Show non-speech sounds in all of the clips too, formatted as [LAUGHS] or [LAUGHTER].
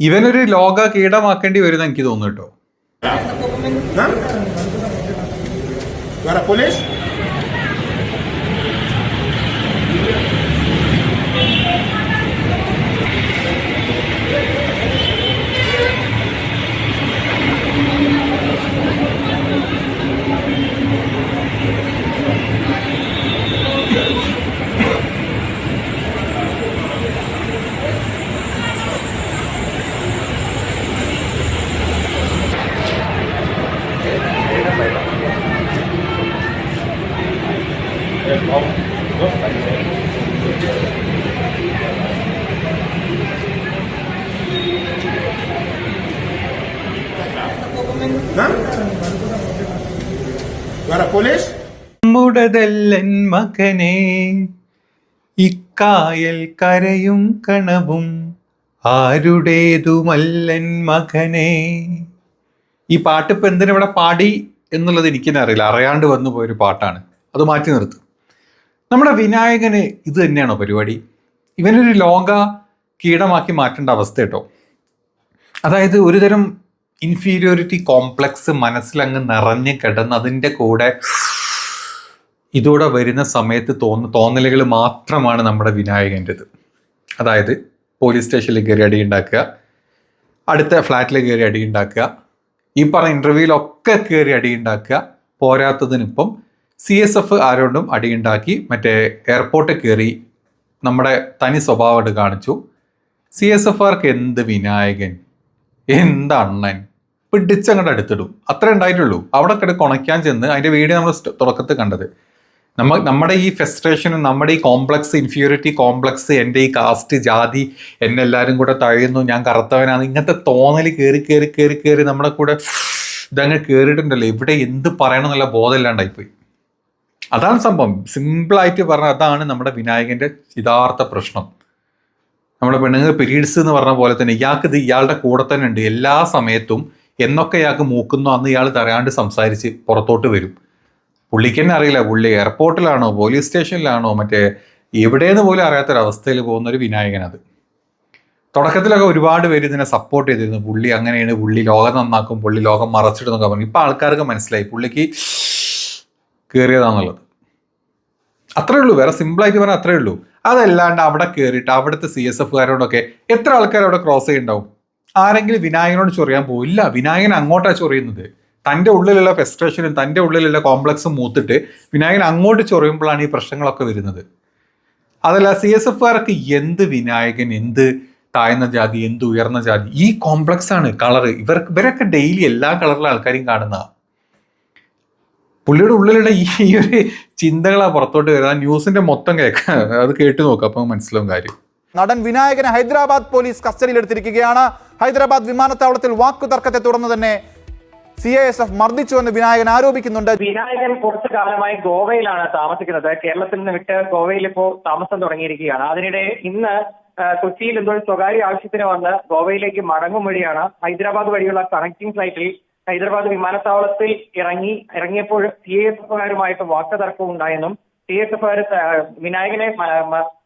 ഇവനൊരു ലോക കീടമാക്കേണ്ടി വരുന്ന എനിക്ക് തോന്നുന്നു കേട്ടോ. നമ്മുടതല്ലൻ മകനെ ഇക്കായൽ കരയും കണവും ആരുടേതുമല്ലൻ മകനെ. ഈ പാട്ട് ഇപ്പം എന്തിനാ ഇവിടെ പാടി എന്നുള്ളത് എനിക്കെന്നെ അറിയില്ല. അറിയാണ്ട് വന്നു പോയൊരു പാട്ടാണ്. അത് മാറ്റി നിർത്തും. നമ്മുടെ വിനായകന് ഇത് തന്നെയാണോ പരിപാടി? ഇവനൊരു ലോക കീടമാക്കി മാറ്റേണ്ട അവസ്ഥ കേട്ടോ. അതായത് ഒരുതരം ഇൻഫീരിയോറിറ്റി കോംപ്ലക്സ് മനസ്സിലങ്ങ് നിറഞ്ഞ് കിടന്ന് അതിന്റെ കൂടെ ഇതോടെ വരുന്ന സമയത്ത് തോന്ന തോന്നലുകൾ മാത്രമാണ് നമ്മുടെ വിനായകന്റെത്. അതായത് പോലീസ് സ്റ്റേഷനിൽ കയറി അടി ഉണ്ടാക്കുക അടുത്ത ഫ്ലാറ്റിൽ കയറി അടി ഉണ്ടാക്കുക ഈ പറഞ്ഞ ഇന്റർവ്യൂവിലൊക്കെ കയറി അടി ഉണ്ടാക്കുക പോരാത്തതിനിപ്പം സി എസ് എഫ് ആരോടും അടിയുണ്ടാക്കി മറ്റേ എയർപോർട്ടിൽ കയറി നമ്മുടെ തനി സ്വഭാവമായിട്ട് കാണിച്ചു. സി എസ് എഫ് ആർക്ക് എന്ത് വിനായകൻ? എന്ത് അണ്ണൻ? പിടിച്ചങ്ങോട്ട് അടുത്തിടും. അത്രേ ഉണ്ടായിട്ടുള്ളൂ. അവിടെ കിടക്ക് ഉണയ്ക്കാൻ ചെന്ന് അതിന്റെ വീഡിയോ നമ്മൾ തുടക്കത്തിൽ കണ്ടത്. നമ്മ നമ്മുടെ ഈ ഫെസ്ട്രേഷനും നമ്മുടെ ഈ കോംപ്ലക്സ് ഇൻഫീരിയോറിറ്റി കോംപ്ലക്സ് എന്റെ ഈ കാസ്റ്റ് ജാതി എന്നെ എല്ലാവരും കൂടെ തഴയുന്നു ഞാൻ കറുത്തവനാണ്. ഇങ്ങനത്തെ തോന്നൽ കയറി കയറി കയറി കയറി നമ്മുടെ കൂടെ ഇതങ്ങ് കയറിയിട്ടുണ്ടല്ലോ ഇവിടെ എന്ത് പറയണം എന്നുള്ള ബോധമില്ലാണ്ടായിപ്പോയി അതാണ് സംഭവം. സിമ്പിളായിട്ട് പറഞ്ഞാൽ അതാണ് നമ്മുടെ വിനായകന്റെ യഥാർത്ഥ പ്രശ്നം. നമ്മുടെ പെണ്ണുങ്ങൾ പീരീഡ്സ് എന്ന് പറഞ്ഞ പോലെ തന്നെ ഇയാൾക്ക് ഇത് ഇയാളുടെ കൂടെ തന്നെ ഉണ്ട്. എല്ലാ സമയത്തും എന്നൊക്കെ ഇയാൾക്ക് മൂക്കുന്നു. അന്ന് ഇയാൾ തറയാണ്ട് സംസാരിച്ച് പുറത്തോട്ട് വരും. പുള്ളിക്ക് തന്നെ അറിയില്ല. പുള്ളി എയർപോർട്ടിലാണോ പോലീസ് സ്റ്റേഷനിലാണോ മറ്റേ എവിടെയെന്ന് പോലും അറിയാത്തൊരവസ്ഥയിൽ പോകുന്ന ഒരു വിനായകനത്. തുടക്കത്തിലൊക്കെ ഒരുപാട് പേര് ഇതിനെ സപ്പോർട്ട് ചെയ്തിരുന്നു. പുള്ളി അങ്ങനെയാണ്. പുള്ളി ലോകം നന്നാക്കും. പുള്ളി ലോകം മറച്ചിടുന്നൊക്കെ പറഞ്ഞു. ഇപ്പം ആൾക്കാർക്ക് മനസ്സിലായി. പുള്ളിക്ക് കയറിയതാണെന്നുള്ളത് അത്രേ ഉള്ളൂ. വേറെ സിമ്പിളായിട്ട് പറഞ്ഞാൽ അത്രേ ഉള്ളൂ. അതല്ലാണ്ട് അവിടെ കയറിയിട്ട് അവിടുത്തെ സി എസ് എഫുകാരോടൊക്കെ എത്ര ആൾക്കാർ അവിടെ ക്രോസ് ചെയ്യുന്നുണ്ടാവും ആരെങ്കിലും വിനായകനോട് ചൊറിയാൻ പോയില്ല വിനായകൻ അങ്ങോട്ടാണ് ചൊറിയുന്നത്. തന്റെ ഉള്ളിലുള്ള ഫെസ്ട്രേഷനും തന്റെ ഉള്ളിലുള്ള കോംപ്ലക്സും മൂത്തിട്ട് വിനായകൻ അങ്ങോട്ട് ചൊറിയുമ്പോഴാണ് ഈ പ്രശ്നങ്ങളൊക്കെ വരുന്നത്. അതല്ല സി എസ് എഫുകാർക്ക് എന്ത് വിനായകൻ എന്ത് താഴ്ന്ന ജാതി എന്ത് ഉയർന്ന ജാതി? ഈ കോംപ്ലക്സ് ആണ് കളർ ഇവർക്ക് ഇവരൊക്കെ ഡെയിലി എല്ലാ കളറിലെ ആൾക്കാരെയും കാണുന്ന പുള്ളിയുടെ ഉള്ളിലുള്ള ഈ ഒരു ചിന്തകളാ പുറത്തോട്ട് വരുന്നത് ആ ന്യൂസിന്റെ മൊത്തം കേൾക്കാം. അത് കേട്ട് നോക്കാം അപ്പൊ മനസ്സിലാവും കാര്യം. നടൻ വിനായകനെ ഹൈദരാബാദ് പോലീസ് കസ്റ്റഡിയിലെടുത്തിരിക്കുകയാണ്. ഹൈദരാബാദ് വിമാനത്താവളത്തിൽ വാക്കുതർക്കത്തെ തുടർന്ന് തന്നെ സി ഐ എസ് എഫ് മർദ്ദിച്ചുവെന്ന് വിനായകൻ ആരോപിക്കുന്നുണ്ട്. വിനായകൻ കുറച്ചു കാലമായി ഗോവയിലാണ് താമസിക്കുന്നത്. കേരളത്തിൽ നിന്ന് വിട്ട് ഗോവയിൽ ഇപ്പോ താമസം തുടങ്ങിയിരിക്കുകയാണ്. അതിനിടെ ഇന്ന് കൊച്ചിയിൽ എന്തോ സ്വകാര്യ ആവശ്യത്തിന് വന്ന് ഗോവയിലേക്ക് മടങ്ങും വഴിയാണ് ഹൈദരാബാദ് വഴിയുള്ള കണക്ടിംഗ് ഫ്ലൈറ്റിൽ ഹൈദരാബാദ് വിമാനത്താവളത്തിൽ ഇറങ്ങി ഇറങ്ങിയപ്പോൾ സി എസ് എഫുകാരുമായിട്ട് വാക്കുതർക്കം ഉണ്ടായെന്നും സി എസ് എഫുകാർ വിനായകനെ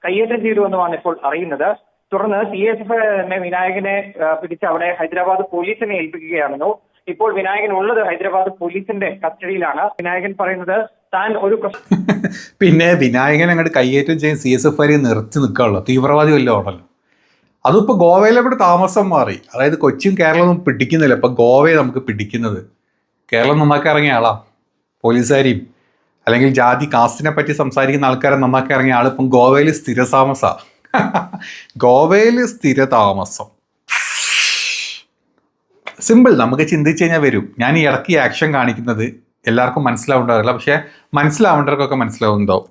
കയ്യേറ്റം ചെയ്തുവെന്നുമാണ് ഇപ്പോൾ അറിയുന്നത്. തുടർന്ന് സി എസ് എഫ് തന്നെ വിനായകനെ പിടിച്ച് അവിടെ ഹൈദരാബാദ് പോലീസിനെ ഏൽപ്പിക്കുകയാണെന്നു ഇപ്പോൾ വിനായകൻ ഉള്ളത് ഹൈദരാബാദ് പോലീസിന്റെ കസ്റ്റഡിയിലാണ്. വിനായകൻ പറയുന്നത് താൻ ഒരു [LAUGHS] പിന്നെ വിനായകൻ അങ്ങോട്ട് കയ്യേറ്റം ചെയ്യാൻ സി എസ് എഫ് നിർത്തി നിൽക്കാണല്ലോ. തീവ്രവാദി വല്ലതും ആണല്ലോ. അതിപ്പോ ഗോവയിലെ കൂടെ താമസം മാറി. അതായത് കൊച്ചിയും കേരളവും പിടിക്കുന്നില്ല. ഇപ്പം ഗോവയെ നമുക്ക് പിടിക്കുന്നത്. കേരളം നന്നാക്കി ഇറങ്ങിയ ആളാ. പോലീസുകാരെയും അല്ലെങ്കിൽ ജാതി കാസ്റ്റിനെ പറ്റി സംസാരിക്കുന്ന ആൾക്കാരെ നന്നാക്കി ഇറങ്ങിയ ആൾ ഇപ്പം ഗോവയിൽ സ്ഥിരതാമസ ഗോവയിൽ സ്ഥിരതാമസം സിമ്പിൾ നമുക്ക് ചിന്തിച്ചു കഴിഞ്ഞാൽ വരും. ഞാൻ ഈ ഇടയ്ക്ക് ആക്ഷൻ കാണിക്കുന്നത് എല്ലാവർക്കും മനസ്സിലാവേണ്ടതല്ല. പക്ഷേ മനസ്സിലാവേണ്ടവർക്കൊക്കെ മനസ്സിലാവുന്നുണ്ടാവും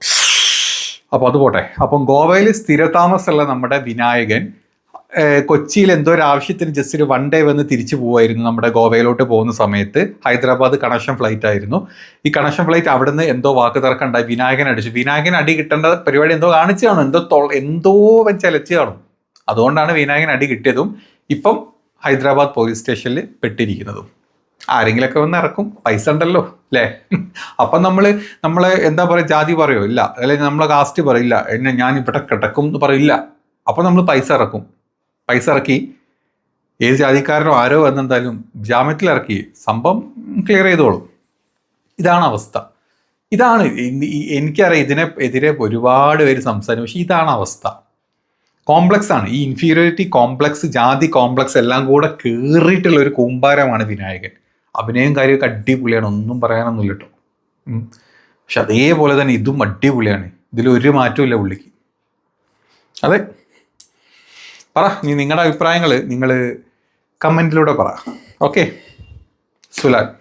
അപ്പോൾ അത് പോട്ടെ. അപ്പം ഗോവയിൽ സ്ഥിരതാമസമുള്ള നമ്മുടെ വിനായകൻ കൊച്ചിയിൽ എന്തോ ഒരു ആവശ്യത്തിന് ജസ്റ്റ് ഒരു വൺ ഡേ വന്ന് തിരിച്ചു പോവായിരുന്നു നമ്മുടെ ഗോവയിലോട്ട് പോകുന്ന സമയത്ത്. ഹൈദരാബാദ് കണക്ഷൻ ഫ്ലൈറ്റ് ആയിരുന്നു. ഈ കണക്ഷൻ ഫ്ലൈറ്റ് അവിടുന്ന് എന്തോ വാക്ക് തർക്കമുണ്ടായി. വിനായകൻ അടിച്ചു. വിനായകൻ അടി കിട്ടേണ്ട പരിപാടി എന്തോ കാണിച്ചു കാണും. എന്തോ എന്തോ ചലച്ചു കാണും. അതുകൊണ്ടാണ് വിനായകൻ അടി കിട്ടിയതും ഇപ്പം ഹൈദരാബാദ് പോലീസ് സ്റ്റേഷനിൽ പെട്ടിരിക്കുന്നതും. ആരെങ്കിലൊക്കെ വന്ന് ഇറക്കും. പൈസ ഉണ്ടല്ലോ അല്ലേ? അപ്പം നമ്മൾ നമ്മൾ എന്താ പറയുക ജാതി പറയോ? ഇല്ല. അല്ലെങ്കിൽ നമ്മളെ കാസ്റ്റ് പറയില്ല. എന്നെ ഞാൻ ഇവിടെ കിടക്കും എന്ന് പറയില്ല. അപ്പം നമ്മൾ പൈസ ഇറക്കും. പൈസ ഇറക്കി. ഏത് ജാതിക്കാരനോ ആരോ എന്നെന്തായാലും ജാമ്യത്തിൽ ഇറക്കി. സംഭവം ക്ലിയർ ചെയ്തോളും. ഇതാണ് അവസ്ഥ. ഇതാണ് എനിക്കറിയാം ഇതിനെ എതിരെ ഒരുപാട് പേര് സംസാരിക്കും. പക്ഷേ ഇതാണ് അവസ്ഥ. കോംപ്ലക്സ് ആണ്. ഈ ഇൻഫീരിയോറിറ്റി കോംപ്ലക്സ് ജാതി കോംപ്ലക്സ് എല്ലാം കൂടെ കയറിയിട്ടുള്ള ഒരു കൂമ്പാരമാണ് വിനായകൻ. അഭിനയം കാര്യമൊക്കെ അടിപൊളിയാണ്. ഒന്നും പറയാനൊന്നുമില്ല കേട്ടോ. പക്ഷെ അതേപോലെ തന്നെ ഇതും അടിപൊളിയാണ്. ഇതിലൊരു മാറ്റവും ഇല്ല പുള്ളിക്ക്. അതെ. പറ. നീ നിങ്ങളുടെ അഭിപ്രായങ്ങൾ നിങ്ങൾ കമന്റിലൂടെ പറ. ഓക്കെ സുലാൻ